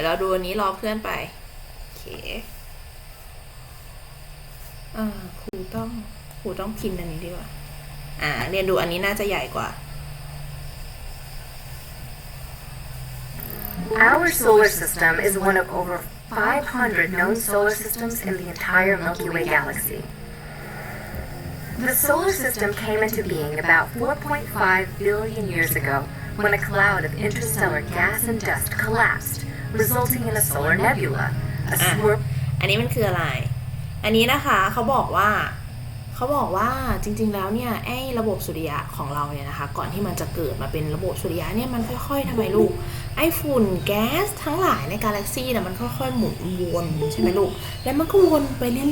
ยวเราดูอันนี้รอเพื่อนไป โอเคอ่าครูต้องครูต้องพิมพ์อันนี้ดีกว่า อ่า เรียนดูอันนี้น่าจะใหญ่กว่า Our solar system is one of over 500 known solar systems in the entire Milky Way galaxy. The solar system came into being about 4.5 billion years ago when a cloud of interstellar gas and dust collapsed, resulting in a solar nebula, a Ah. swirl อันนี้มันคืออะไร อันนี้นะคะเขาบอกว่าเขาบอกว่าจริงๆแล้วเนี่ยไอ้ระบบสุริยะของเราเนี่ยนะคะ ก่อนที่มันจะเกิดมาเป็นระบบสุริยะเนี่ยมันค่อยๆทำไมลูก ไอ้ฝุ่นแก๊สทั้งหลายในกาแล็กซี่เนี่ยมันค่อยๆหมุนวนใช่ไหมลูก แล้วมันก็วนไปเรื่อ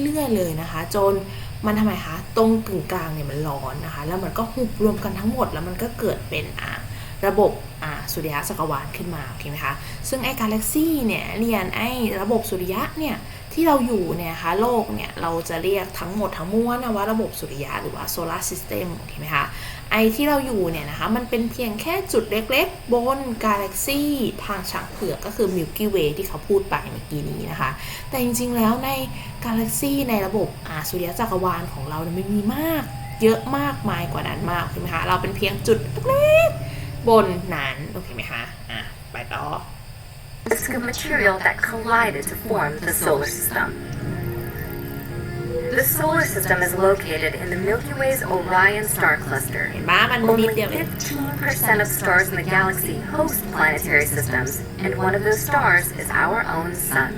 ยๆเรื่อยๆเลยนะคะ จนมันทำไมคะ ตรงกึ่งกลางเนี่ยมันร้อนนะคะ แล้วมันก็หุบรวมกันทั้งหมดแล้วมันก็เกิดเป็นอ่า ระบบสุริยะจักรวาลขึ้นมาโอเคไหมคะซึ่งไอ้กาแล็กซี่เนี่ยเรียนไอ้ระบบสุริยะเนี่ยที่เราอยู่เนี่ยนะคะโลกเนี่ยเราจะเรียกทั้งหมดทั้งมวลนะว่าระบบสุริยะหรือว่าโซลาร์ซิสเต็มโอเคไหมคะไอ้ที่เราอยู่เนี่ยนะคะมันเป็นเพียงแค่จุดเล็กๆ บนกาแล็กซี่ทางช้างเผือกก็คือ Milky Way ที่เขาพูดไปเมื่อกี้นี้นะคะ แต่จริงๆแล้วในกาแล็กซี่ในระบบอาสุริยะจักรวาลของเราเนี่ยมันมีมากเยอะมากมายกว่านั้นมากใช่ไหมคะเราเป็นเพียงจุดเล็กๆ บนนั้นโอเคไหมคะ อ่ะ ไปต่อ disk of material that collided to form the solar system. The solar system is located in the Milky Way's Orion star cluster. เห็นปะมันนิด Only เดียวเอง 15% of stars in the galaxy host planetary systems, and one of those stars is our own sun.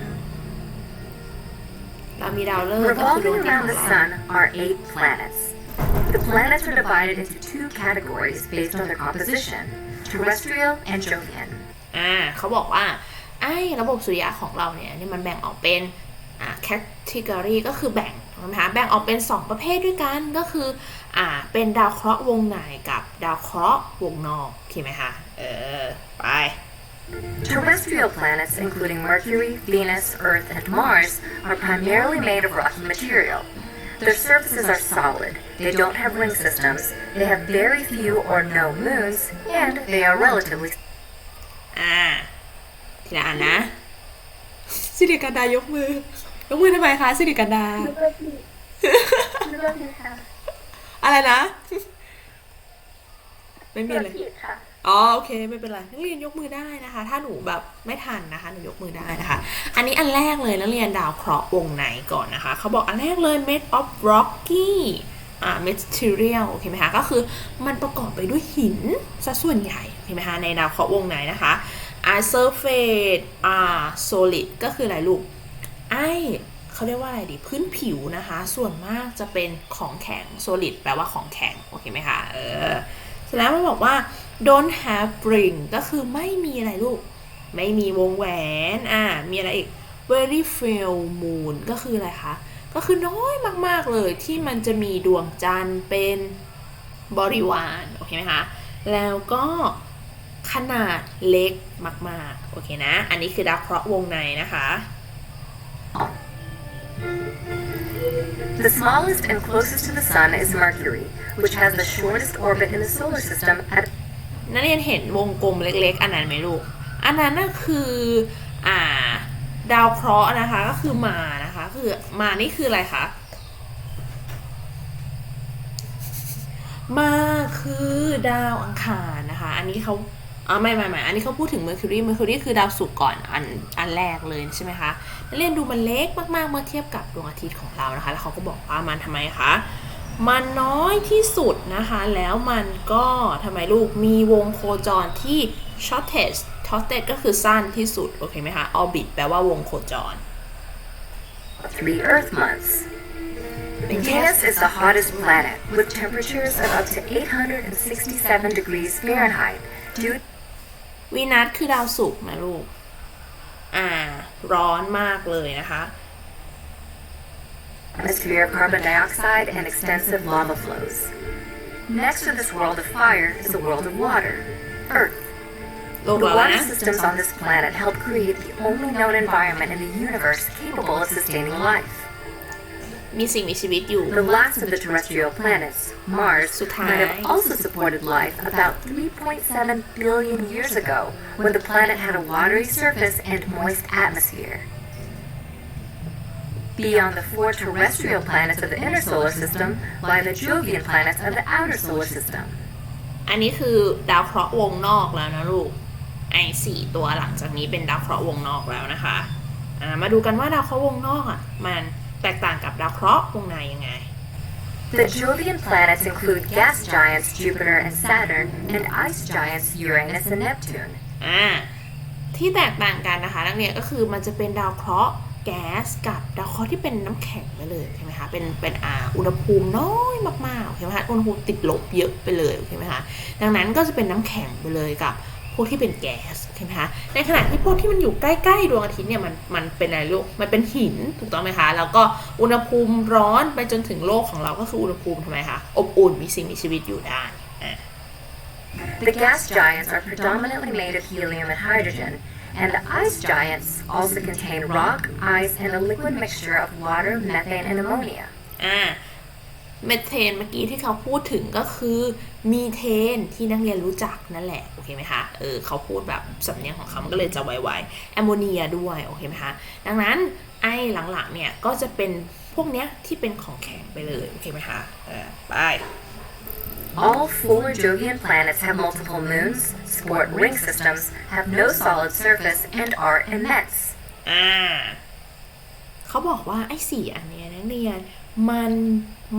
เรามีดาวฤกษ์ก็คือดวง Revolving อาทิตย์ around ของ the เรา sun are eight planets. The planets are divided into two categories based on their composition terrestrial and Jovian. อ่าเขาบอกว่า ไอ้ระบบสุริยะของเราเนี่ยนี่มันแบ่งออกเป็นอ่า category ก็คือแบ่งนะคะแบ่งออกเป็น 2 ประเภทด้วยกันก็คืออ่าเป็นดาวเคราะห์วงในกับดาวเคราะห์วงนอกโอเคไหมคะเออไป Terrestrial planets, including Mercury, Venus, Earth, and Mars, are primarily made of rocky material. Their surfaces are solid, they don't have ring systems, they have very few or no moons, and they are relatively อ่าทีละอันนะสิริกันดายกมือ ยกมือทำไมคะสิริกันดาอะไรนะ ไม่มีเลย อ๋อโอเคไม่เป็นไรนักเรียนยกมือได้นะคะ ถ้าหนูแบบไม่ทันนะคะหนูยกมือได้นะคะ อันนี้อันแรกเลยนักเรียนดาวเคราะห์วงในก่อนนะคะเขาบอกอันแรกเลย made of rocky อ่า material โอเคไหมคะก็คือมันประกอบไปด้วยหินซะส่วนใหญ่เห็นไหมคะในดาวเคราะห์วงในนะคะอ่า surface อ่า solid ก็คืออะไรลูกไอเขาเรียกว่าอะไรดีพื้นผิวนะคะ ส่วนมากจะเป็นของแข็ง solid แปลว่าของแข็ง โอเคไหมคะเออ ร็จแล้วมันบอกว่า don't have ring ก็คือไม่มีอะไรลูก ไม่มีวงแหวน อ่า มีอะไรอีก very few moon ก็คืออะไรคะ ก็คือน้อยมากๆเลยที่มันจะมีดวงจันทร์เป็นบริวาร โอเคไหมคะ แล้วก็ขนาดเล็กมาก ๆ โอเคนะ อันนี้คือดาวเคราะห์วงในนะคะ The smallest and closest to the Sun is Mercury, which has the shortest orbit in the solar system at นักเรียนเห็นวงกลมเล็กๆ อันนั้นไหมลูก อันนั้นน่ะคืออ่าดาวเคราะห์นะคะก็คือมานะคะ คือมานี่คืออะไรคะ มาคือดาวอังคารนะคะ อันนี้เขาอ๋อไม่ไม่ไม่อันนี้เขาพูดถึง Mercury Mercury คือดาวศุกร์ก่อนอันอันแรกเลยใช่ไหมคะนักเรียนดูมันเล็กมากๆเมื่อเทียบกับดวงอาทิตย์ของเรานะคะ แล้วเขาก็บอกว่ามันทำไมคะ มันน้อยที่สุดนะคะ แล้วมันก็ทำไมลูกมีวงโคจรที่ shortest shortest ก็คือสั้นที่สุด โอเคไหมคะ orbit แปลว่าวงโคจร three Earth months. Venus is the hottest planet, with temperatures of up to 867 degrees Fahrenheit due วีนัสคือดาวศุกร์นะลูก อ่า ร้อนมากเลยนะคะ atmosphere of carbon dioxide and extensive lava flows. Next to this world of fire is the world of water, Earth. โลก The ร้อน water นะ systems on this planet help create the only known environment in the universe capable of sustaining life. มีสิ่งมีชีวิตอยู่ The last of the terrestrial planets, Mars, might have also supported life about 3.7 billion years ago when the planet had a watery surface and moist atmosphere. Beyond the four terrestrial planets of the inner solar system lie the Jovian planets of the outer solar system. อันนี้คือดาวเคราะห์วงนอกแล้วนะลูก ไอ้สี่ตัวหลังจากนี้เป็นดาวเคราะห์วงนอกแล้วนะคะอ่ามาดูกันว่าดาวเคราะห์วงนอกอะมันแตกต่างกับดาวเคราะห์วงในยังไง The Jovian planets include gas giants Jupiter and Saturn and ice giants Uranus and Neptune. อ่าที่แตกต่างกันนะคะนักเรียนก็คือมันจะเป็นดาวเคราะห์ แก๊สกับดาวเคราะห์ที่เป็นน้ำแข็งไปเลยใช่ไหมคะเป็นเป็นอ่าอุณหภูมิน้อยมากๆโอเคไหมคะอุณหภูมิติดลบเยอะไปเลยโอเคไหมคะดังนั้นก็จะเป็นน้ำแข็งไปเลยกับพวกที่เป็นแก๊สโอเคไหมคะในขณะที่พวกที่มันอยู่ใกล้ๆดวงอาทิตย์เนี่ยมันมันเป็นอะไรลูกมันเป็นหินถูกต้องไหมคะแล้วก็อุณหภูมิร้อนไปจนถึงโลกของเราก็คืออุณหภูมิทำไมคะอบอุ่นมีสิ่งมีชีวิตอยู่ได้ The gas giants are predominantly made of helium and hydrogen, and the ice giants also contain rock, ice, and a liquid mixture of water, methane, and ammonia. อ่าเมทเทนเมื่อกี้ที่เขาพูดถึงก็คือมีเทนที่นักเรียนรู้จักนั่นแหละ โอเคไหมคะ เออเขาพูดแบบสำเนียงของเขามันก็เลยจะไวๆแอมโมเนียด้วย โอเคไหมคะ ดังนั้นไอ้หลังๆเนี่ยก็จะเป็นพวกเนี้ยที่เป็นของแข็งไปเลย โอเคไหมคะ เออไป All four Jovian planets have multiple moons, sport ring systems, have no solid surface, and are immense. อ่าเขาบอกว่าไอ้สี่อันเนี้ยนักเรียนมัน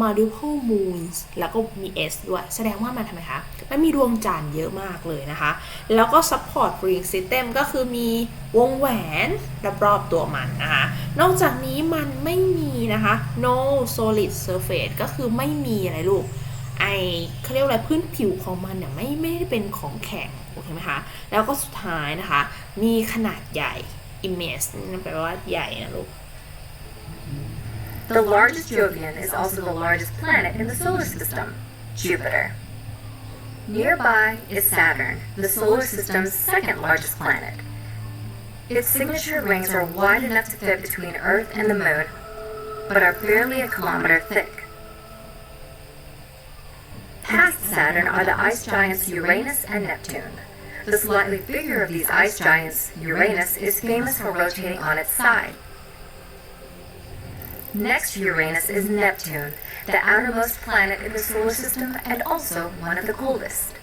multiple moons แล้วก็มี S ด้วย แสดงว่ามันทำไมคะ มันมีดวงจันทร์เยอะมากเลยนะคะ แล้วก็ support ring system ก็คือมีวงแหวนรอบๆตัวมันนะคะ นอกจากนี้มันไม่มีนะคะ no solid surface ก็คือไม่มีอะไรลูก ไอเขาเรียกอะไรพื้นผิวของมันเนี่ยไม่ไม่ได้เป็นของแข็งโอเคไหมคะแล้วก็สุดท้ายนะคะ มีขนาดใหญ่ immense นั่นแปลว่าใหญ่นะลูก The largest Jovian is also the largest planet in the solar system, Jupiter. Nearby is Saturn, the solar system's second largest planet. Its signature rings are wide enough to fit between Earth and the Moon, but are barely a kilometer thick. Saturn are the ice giants Uranus and Neptune. The slightly bigger of these ice giants, Uranus, is famous for rotating on its side. Next to Uranus is Neptune, the outermost planet in the solar system and also one of the coldest.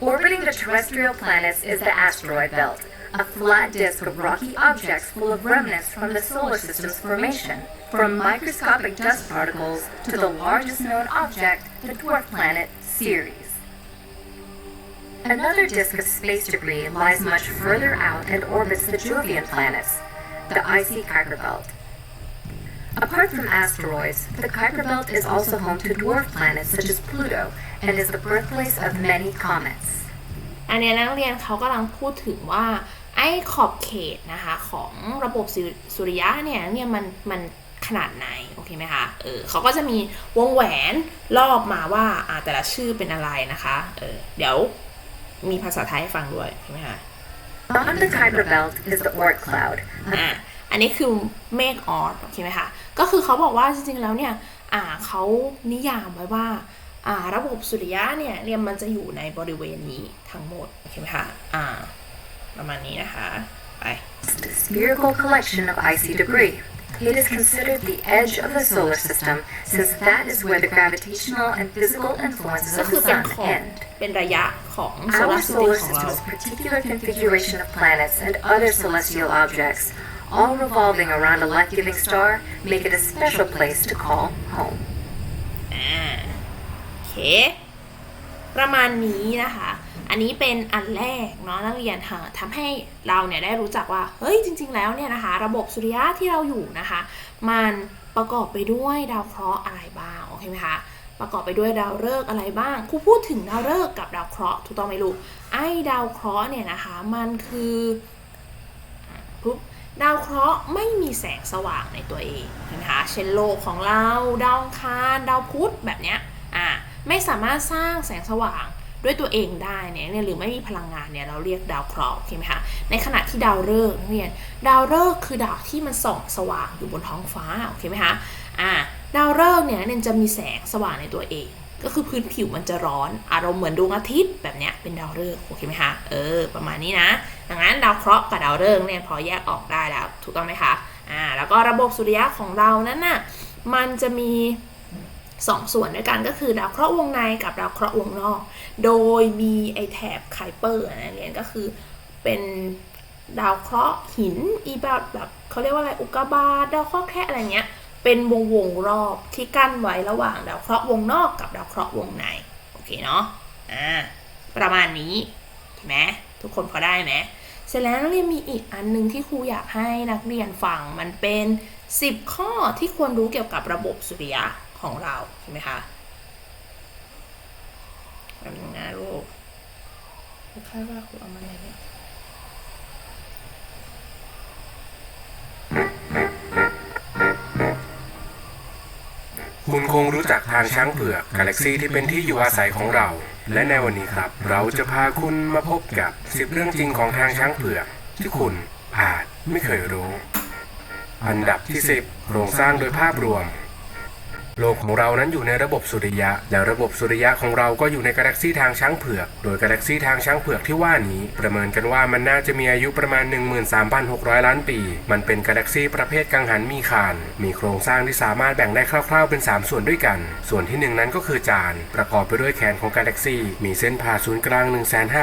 Orbiting the terrestrial planets is the asteroid belt, a flat disk of rocky objects full of remnants from the solar system's formation, from microscopic dust particles to the largest known object, the dwarf planet Ceres. Another disk of space debris lies much further out and orbits the Jovian planets, the icy Kuiper belt. Apart from asteroids, the Kuiper belt is also home to dwarf planets such as Pluto and is the birthplace of many comets. อันเนี้ยนักเรียนเขากำลังพูดถึงว่าไอ้ขอบเขตนะคะของระบบสุสุริยะเนี่ยเนี่ยมันมัน ขนาดไหนโอเคไหมคะเออเขาก็จะมีวงแหวนรอบมาว่าอ่าแต่ละชื่อเป็นอะไรนะคะเออเดี๋ยวมีภาษาไทยให้ฟังด้วยใช่ไหมคะ On the Kuiper belt is the Oort cloud, อ่าอันนี้คือเมฆออสโอเคไหมคะ ก็คือเขาบอกว่าจริงๆแล้วเนี่ยอ่าเขานิยามไว้ว่าอ่าระบบสุริยะเนี่ยเนี่ยมันจะอยู่ในบริเวณนี้ทั้งหมดโอเคไหมคะอ่าประมาณนี้นะคะไป spherical collection of icy debris. It is considered the edge of the solar system since that is where the gravitational and physical influences ก็ of คื the อเป็น sun ขอบ end. เป็นระยะของโซลา Our ร์ซิสเต็ม solar ของเรา system's particular configuration of planets and other celestial objects, all revolving around a life-giving star, make it a special place to call home. อ่าโอเค ประมาณนี้นะคะ อันนี้เป็นอันแรกเนาะนักเรียนค่ะทำให้เราเนี่ยได้รู้จักว่า เฮ้ยจริง ๆ แล้วเนี่ยนะคะ ระบบสุริยะที่เราอยู่นะคะ มันประกอบไปด้วยดาวเคราะห์อะไรบ้างโอเคไหมคะประกอบไปด้วยดาวฤกษ์อะไรบ้างครูพูดถึงดาวฤกษ์กับดาวเคราะห์ถูกต้องไหมลูกไอ้ดาวเคราะห์เนี่ยนะคะมันคือปุ๊บดาวเคราะห์ไม่มีแสงสว่างในตัวเองนะคะเช่นโลกของเรา ดาวคารดาวพุธแบบเนี้ยอ่าไม่สามารถสร้างแสงสว่าง ด้วยตัวเองได้เนี่ยหรือไม่มีพลังงานเนี่ยเราเรียกดาวเคราะห์โอเคไหมคะในขณะที่ดาวฤกษ์นักเรียนดาวฤกษ์คือดาวที่มันส่องสว่างอยู่บนท้องฟ้าโอเคไหมคะอ่าดาวฤกษ์เนี่ยเนี่ยจะมีแสงสว่างในตัวเอง ก็คือพื้นผิวมันจะร้อนอารมณ์เหมือนดวงอาทิตย์แบบเนี้ยเป็นดาวฤกษ์โอเคไหมคะเออประมาณนี้นะดังนั้นดาวเคราะห์กับดาวฤกษ์เนี่ยพอแยกออกได้แล้วถูกต้องไหมคะอ่าแล้วก็ระบบสุริยะของเรานั้นน่ะมันจะมี สองส่วนด้วยกันก็คือดาวเคราะห์วงในกับดาวเคราะห์วงนอก โดยมีไอแถบไคเปอร์นะเรียนก็คือเป็นดาวเคราะห์หินอีแบบแบบเขาเรียกว่าอะไรอุกกาบาตดาวเคราะห์แค่อะไรเงี้ยเป็นวงวงรอบที่กั้นไว้ระหว่างดาวเคราะห์วงนอกกับดาวเคราะห์วงในโอเคเนาะอ่าประมาณนี้เห็นไหมทุกคนพอได้ไหมเสร็จแล้วนักเรียนมีอีกอันหนึงที่ครูอยากให้นักเรียนฟังมันเป็น 10 ข้อที่ควรรู้เกี่ยวกับระบบสุริยะ ของเราใช่ไหมคะแบบนึงนะลูกคาดว่าครูเอามาไหนเนี่ยคุณคงรู้จักทางช้างเผือกกาแล็กซีที่เป็นที่อยู่อาศัยของเรา และในวันนี้ครับ เราจะพาคุณมาพบกับสิบเรื่องจริงของทางช้างเผือก ที่คุณอาจไม่เคยรู้ อันดับที่ 10โครงสร้างโดยภาพรวม โลกของเรานั้นอยู่ในระบบสุริยะ และระบบสุริยะของเราก็อยู่ในกาแล็กซีทางช้างเผือก โดยกาแล็กซีทางช้างเผือกที่ว่านี้ ประเมินกันว่ามันน่าจะมีอายุประมาณ 13,600 ล้านปี มันเป็นกาแล็กซีประเภทกังหันมีคาน มีโครงสร้างที่สามารถแบ่งได้คร่าวๆเป็น 3 ส่วนด้วยกัน ส่วนที่หนึ่งนั้นก็คือจาน ประกอบไปด้วยแขนของกาแล็กซีมีเส้นผ่าศูนย์กลาง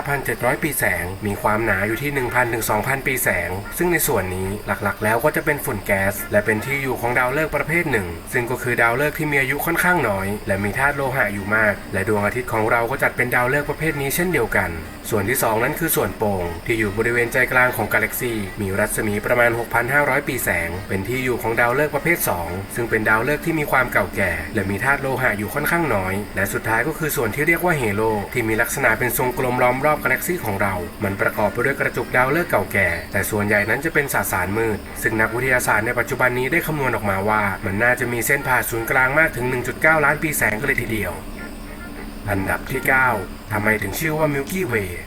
15,700 ปีแสง มีความหนาอยู่ที่ 1,000ถึง2,000 ปีแสง ซึ่งในส่วนนี้หลักๆ แล้วก็จะเป็นฝุ่นแก๊ส และเป็นที่อยู่ของดาวฤกษ์ประเภทหนึ่งซึ่งก็คือดาวฤกษ์ที่มีอายุค่อนข้างน้อย และมีธาตุโลหะอยู่มาก และดวงอาทิตย์ของเราก็จัดเป็นดาวฤกษ์ประเภทนี้เช่นเดียวกัน ส่วนที่สองนั้นคือส่วนโป่ง ที่อยู่บริเวณใจกลางของกาแล็กซีมีรัศมีประมาณ 6,500 ปีแสง เป็นที่อยู่ของดาวฤกษ์ประเภท 2 ซึ่งเป็นดาวฤกษ์ที่มีความเก่าแก่ และมีธาตุโลหะอยู่ค่อนข้างน้อย และสุดท้ายก็คือส่วนที่เรียกว่าเฮโลที่มีลักษณะเป็นทรงกลมล้อมรอบกาแล็กซีของเรา มันประกอบไปด้วยกระจุกดาวฤกษ์เก่าแก่ แต่ส่วนใหญ่นั้นจะเป็นสสารมืด ซึ่งนักวิทยาศาสตร์ในปัจจุบันนี้ได้คำนวณออกมาว่า มันน่าจะมีเส้นผ่าศูนย์กลางมากถึง 1.9 ล้านปีแสงกันเลยทีเดียว อันดับที่ 9 ทำไมถึงชื่อว่ามิลกี้เวย์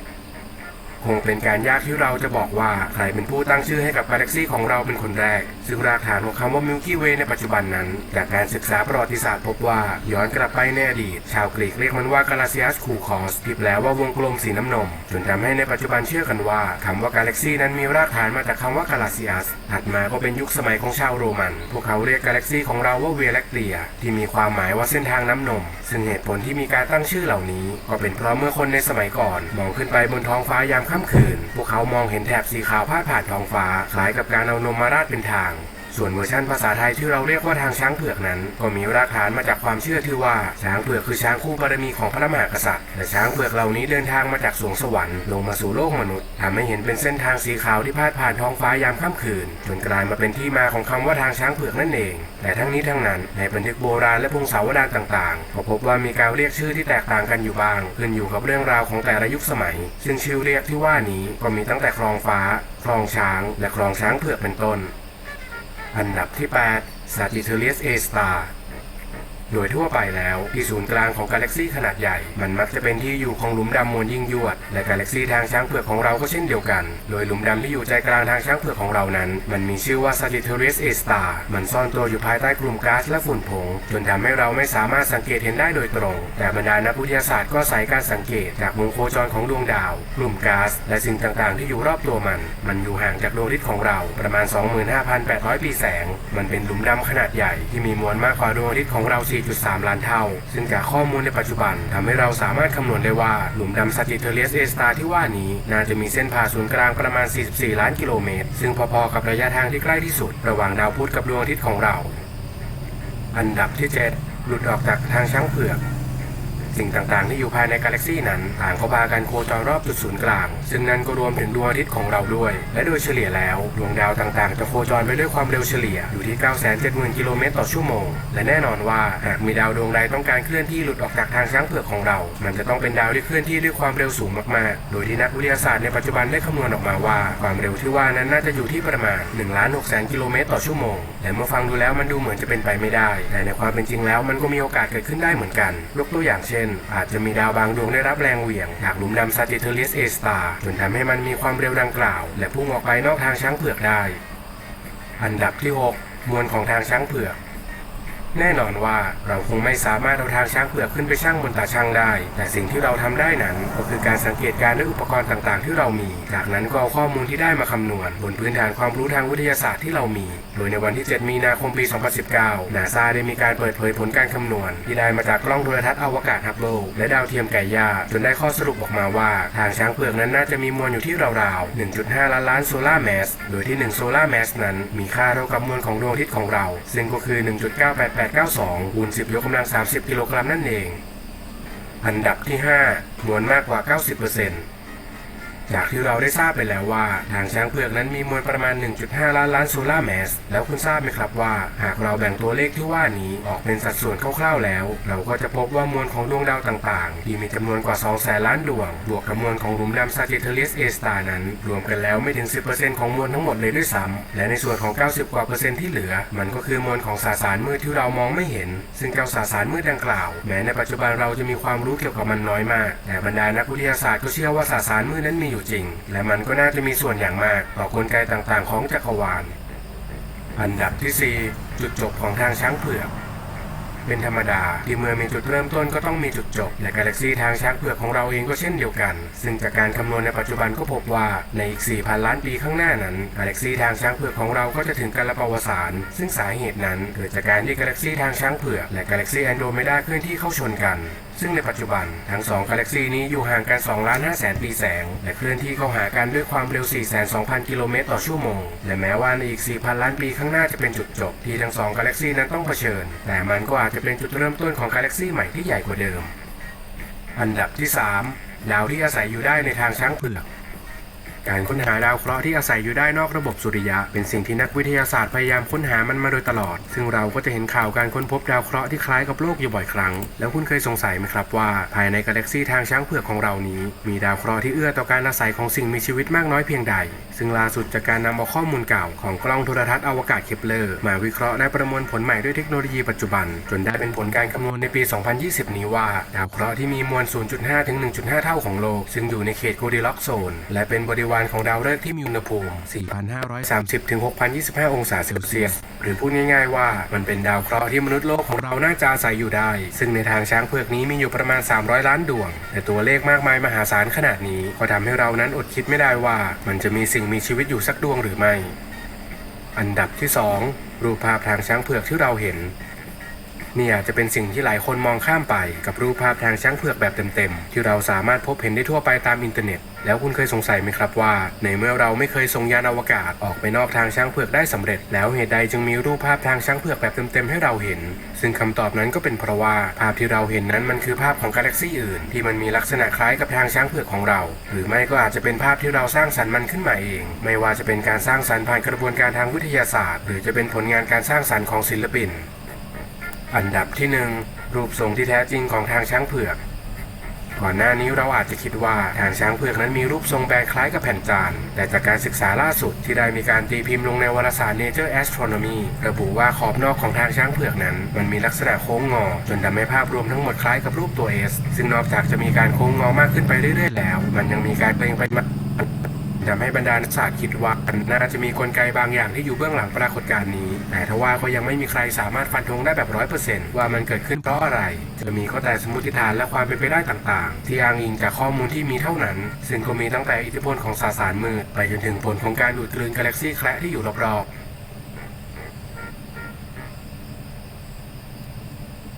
คงเป็นการยากที่เราจะบอกว่าใครเป็นผู้ตั้งชื่อให้กับกาแล็กซีของเราเป็นคนแรก ซึ่งรากฐานของคำว่า Milky Way ในปัจจุบันนั้น จากการศึกษาประวัติศาสตร์พบว่าย้อนกลับไปในอดีต ชาวกรีกเรียกมันว่ากาลาซิอัสคูคอสที่แปลว่าวงกลมสีน้ำนม จนทำให้ในปัจจุบันเชื่อกันว่าคำว่ากาแล็กซีนั้นมีรากฐานมาจากคำว่ากาลาซิอัสถัดมาก็เป็นยุคสมัยของชาวโรมัน พวกเขาเรียกกาแล็กซีของเราว่าเวลักเตีย ที่มีความหมายว่าเส้นทางน้ำนม ซึ่งเหตุผลที่มีการตั้งชื่อเหล่านี้ ก็เป็นเพราะเมื่อคนในสมัยก่อน มองขึ้นไปบนท้องฟ้ายามค่ำคืน พวกเขามองเห็นแถบสีขาวพาดผ่านท้องฟ้า คล้ายกับการเอานมมาราดเป็นทาง ส่วนเวอร์ชันภาษาไทยที่เราเรียกว่าทางช้างเผือกนั้น ก็มีรากฐานมาจากความเชื่อที่ว่าช้างเผือกคือช้างคู่บารมีของพระมหากษัตริย์และช้างเผือกเหล่านี้เดินทางมาจากสวงสวรรค์ลงมาสู่โลกมนุษย์ทำให้เห็นเป็นเส้นทางสีขาวที่พาดผ่านท้องฟ้ายามค่ำคืน จนกลายมาเป็นที่มาของคำว่าทางช้างเผือกนั่นเอง แต่ทั้งนี้ทั้งนั้นในบันทึกโบราณและพงศาวดารต่างๆก็พบว่ามีการเรียกชื่อที่แตกต่างกันอยู่บ้าง ขึ้นอยู่กับเรื่องราวของแต่ละยุคสมัย ซึ่งชื่อเรียกที่ว่านี้ก็มีตั้งแต่คลองฟ้า คลองช้าง และคลองช้างเผือกเป็นต้น อันดับที่ 8 Sagittarius A Star โดยทั่วไปแล้ว ที่ศูนย์กลางของกาแล็กซีขนาดใหญ่ มันมักจะเป็นที่อยู่ของหลุมดำมวลยิ่งยวด และกาแล็กซีทางช้างเผือกของเราก็เช่นเดียวกัน โดยหลุมดำที่อยู่ใจกลางทางช้างเผือกของเรานั้น มันมีชื่อว่า Sagittarius A Star มันซ่อนตัวอยู่ภายใต้กลุ่มก๊าซและฝุ่นผง จนทำให้เราไม่สามารถสังเกตเห็นได้โดยตรง แต่บรรดานักวิทยาศาสตร์ก็อาศัยการสังเกตจากวงโคจรของดวงดาว กลุ่มก๊าซและสิ่งต่างๆ ที่อยู่รอบตัวมัน มันอยู่ห่างจากดวงอาทิตย์ของเราประมาณ 25,800 ปีแสง มันเป็นหลุมดำขนาดใหญ่ที่มีมวลมากกว่าดวงอาทิตย์ของเรา4.3 ล้านเท่า ซึ่งจากข้อมูลในปัจจุบันทำให้เราสามารถคำนวณได้ว่า หลุมดำ Sagittarius A Star ที่ว่านี้น่าจะมีเส้นผ่าศูนย์กลางประมาณ 44 ล้านกิโลเมตร ซึ่งพอๆกับระยะทางที่ใกล้ที่สุด ระหว่างดาวพุธกับดวงอาทิตย์ของเรา อันดับที่ 7 หลุดออกจากทางช้างเผือก สิ่งต่างๆ ที่อยู่ภายในกาแล็กซี่นั้นต่างก็พากันโคจรรอบจุดศูนย์กลาง ซึ่งนั่นก็รวมถึงดวงอาทิตย์ของเราด้วย และโดยเฉลี่ยแล้ว ดวงดาวต่างๆ จะโคจรไปด้วยความเร็วเฉลี่ยอยู่ที่ 970,000 กิโลเมตรต่อชั่วโมง และแน่นอนว่าหากมีดาวดวงใดต้องการเคลื่อนที่หลุดออกจากทางช้างเผือกของเรา มันจะต้องเป็นดาวที่เคลื่อนที่ด้วยความเร็วสูงมากๆ โดยที่นักวิทยาศาสตร์ในปัจจุบันได้คำนวณออกมาว่า ความเร็วที่ว่านั้นน่าจะอยู่ที่ประมาณ1ล้าน6แสนกิโลเมตรต่อชั่วโมง แต่เมื่อฟังดูแล้วมันดูเหมือนจะเป็นไปไม่ได้ แต่ในความเป็นจริงแล้วมันก็มีโอกาสเกิดขึ้นได้เหมือนกันยกตัวอย่างเช่นอาจจะมีดาวบางดวงได้รับแรงเหวี่ยงจากหลุมดำ Sagittarius A Star จนทำให้มันมีความเร็วดังกล่าว และพุ่งออกไปนอกทางช้างเผือกได้ อันดับที่ 6 มวลของทางช้างเผือก แน่นอนว่าเราคงไม่สามารถเอาทางช้างเผือกขึ้นไปชั่งบนตาช่างได้ แต่สิ่งที่เราทำได้นั้นก็คือการสังเกตการณ์ด้วยอุปกรณ์ต่างๆ ที่เรามี จากนั้นก็เอาข้อมูลที่ได้มาคำนวณ บนพื้นฐานความรู้ทางวิทยาศาสตร์ที่เรามี โดยในวันที่ 7 มีนาคมปี 2019 นาซาได้มีการเปิดเผยผลการคำนวณ ที่ได้มาจากกล้องโทรทัศน์อวกาศฮับเบิลและดาวเทียมไก่ย่าจนได้ข้อสรุปออกมาว่า ทางช้างเผือกนั้นน่าจะมีมวลอยู่ที่ราวๆ 1.5 ล้านล้านโซลาร์แมส โดยที่1โซลาร์แมสนั้นมีค่าเท่ากับมวลของดวงอาทิตย์ของเรา ซึ่งก็คือ892คูณ10 ยกกำลัง 30 กิโลกรัมนั่นเอง อันดับที่ 5 มวลมากกว่า 90% จากที่เราได้ทราบไปแล้วว่า ทางช้างเผือกนั้นมีมวลประมาณ 1.5 ล้านล้านโซลาร์แมสแล้วคุณทราบไหมครับว่า หากเราแบ่งตัวเลขที่ว่านี้ออกเป็นสัดส่วนคร่าวๆแล้ว เราก็จะพบว่ามวลของดวงดาวต่างๆ ที่มีจำนวนกว่า2แสนล้านดวง บวกกับมวลของหลุมดำ Sagittarius A star นั้น รวมกันแล้วไม่ถึง 10%ของมวลทั้งหมดเลยด้วยซ้ำและในส่วนของ 90 กว่าเปอร์เซ็นต์ที่เหลือ มันก็คือมวลของสสารมืดที่เรามองไม่เห็น ซึ่งเจ้าสสารมืดดังกล่าว แม้ในปัจจุบันเราจะมีความรู้เกี่ยวกับมันน้อยมากแต่บรรดานักวิทยาศาสตร์ก็เชื่อว่าสสารมืดนั้นมีอยู่จริง และมันก็น่าจะมีส่วนอย่างมากต่อกลไกต่างๆ ของจักรวาล อันดับที่ 4 จุดจบของทางช้างเผือก เป็นธรรมดาที่เมื่อมีจุดเริ่มต้นก็ต้องมีจุดจบ และกาแล็กซีทางช้างเผือกของเราเองก็เช่นเดียวกัน ซึ่งจากการคำนวณในปัจจุบันก็พบว่าในอีก 4,000 ล้านปีข้างหน้านั้นกาแล็กซีทางช้างเผือกของเราก็จะถึงกาลปวสานซึ่งสาเหตุนั้นเกิดจากการที่กาแล็กซีทางช้างเผือกและกาแล็กซีแอนโดเมดาเคลื่อนที่เข้าชนกัน ซึ่งในปัจจุบันทั้งสองกาแล็กซีนี้อยู่ห่างกัน2ล้าน5แสนปีแสง และเคลื่อนที่เข้าหากันด้วยความเร็ว 4,2,000 กิโลเมตรต่อชั่วโมง และแม้ว่าในอีก 4,000 ล้านปีข้างหน้าจะเป็นจุดจบ ที่ทั้งสองกาแล็กซีนั้นต้องเผชิญ แต่มันก็อาจจะเป็นจุดเริ่มต้นของกาแล็กซีใหม่ที่ใหญ่กว่าเดิม อันดับที่ 3 ดาวที่อาศัยอยู่ได้ในทางช้างเผือก การค้นหาดาวเคราะห์ที่อาศัยอยู่ได้นอกระบบสุริยะ เป็นสิ่งที่นักวิทยาศาสตร์พยายามค้นหามันมาโดยตลอด ซึ่งเราก็จะเห็นข่าวการค้นพบดาวเคราะห์ที่คล้ายกับโลกอยู่บ่อยครั้ง แล้วคุณเคยสงสัยไหมครับว่า ภายในกาแล็กซีทางช้างเผือกของเรานี้ มีดาวเคราะห์ที่เอื้อต่อการอาศัยของสิ่งมีชีวิตมากน้อยเพียงใด ซึ่งล่าสุดจากการนำเอาข้อมูลเก่าของกล้องโทรทัศน์อวกาศเคปเลอร์มาวิเคราะห์และประมวลผลใหม่ด้วยเทคโนโลยีปัจจุบัน จนได้เป็นผลการคำนวณในปี 2020 นี้ว่า ดาวเคราะห์ที่มีมวล 0.5 ถึง 1.5 เท่าของโลก ซึ่งอยู่ในเขตโกดิล็อกโซน และเป็นบริวารของดาวฤกษ์ที่มีอุณหภูมิ 4,530 ถึง 6,025 องศาเซลเซียส หรือพูดง่ายๆว่ามันเป็นดาวเคราะห์ที่มนุษย์โลกของเราน่าจะอาศัยอยู่ได้ ซึ่งในทางช้างเผือกนี้มีอยู่ประมาณ 300 ล้านดวง แต่ตัวเลขมากมายมหาศาลขนาดนี้ ก็ทำให้เรานั้นอดคิดไม่ได้ว่า มันจะมีสิ่งมีชีวิตอยู่สักดวงหรือไม่ อันดับที่ 2 รูปภาพทางช้างเผือกที่เราเห็น นี่อาจจะเป็นสิ่งที่หลายคนมองข้ามไปกับรูปภาพทางช้างเผือกแบบเต็มๆ ที่เราสามารถพบเห็นได้ทั่วไปตามอินเทอร์เน็ต แล้วคุณเคยสงสัยไหมครับว่า ในเมื่อเราไม่เคยส่งยานอวกาศออกไปนอกทางช้างเผือกได้สำเร็จ แล้วเหตุใดจึงมีรูปภาพทางช้างเผือกแบบเต็มๆให้เราเห็น ซึ่งคำตอบนั้นก็เป็นเพราะว่าภาพที่เราเห็นนั้นมันคือภาพของกาแล็กซี่อื่น ที่มันมีลักษณะคล้ายกับทางช้างเผือกของเรา หรือไม่ก็อาจจะเป็นภาพที่เราสร้างสรรค์มันขึ้นมาเอง ไม่ว่าจะเป็นการสร้างสรรค์ผ่านกระบวนการทางวิทยาศาสตร์ หรือจะเป็นผลงานการสร้างสรรค์ของศิลปิน อันดับที่หนึ่งรูปทรงที่แท้จริงของทางช้างเผือก ก่อนหน้านี้เราอาจจะคิดว่าทางช้างเผือกนั้นมีรูปทรงแบนคล้ายกับแผ่นจาน แต่จากการศึกษาล่าสุดที่ได้มีการตีพิมพ์ลงในวารสาร Nature Astronomy ระบุว่าขอบนอกของทางช้างเผือกนั้น มันมีลักษณะโค้งงอ จนทำให้ภาพรวมทั้งหมดคล้ายกับรูปตัว S ซึ่งนอกจากจะมีการโค้งงอมากขึ้นไปเรื่อยๆแล้ว มันยังมีการเปล่งไปมาทำให้บรรดานักศาสตร์คิดว่าน่าจะมีกลไกบางอย่างที่อยู่เบื้องหลังปรากฏการณ์นี้ แต่ทว่าก็ยังไม่มีใครสามารถฟันธงได้แบบร้อยเปอร์เซนต์ว่ามันเกิดขึ้นเพราะอะไร จะมีข้อแต่สมมติฐานและความเป็นไปได้ต่างๆ ที่อ้างอิงจากข้อมูลที่มีเท่านั้น ซึ่งก็มีตั้งแต่อิทธิพลของสสารมืดไปจนถึงผลของการดูดกลืนกาแล็กซี่แคระที่อยู่รอบๆ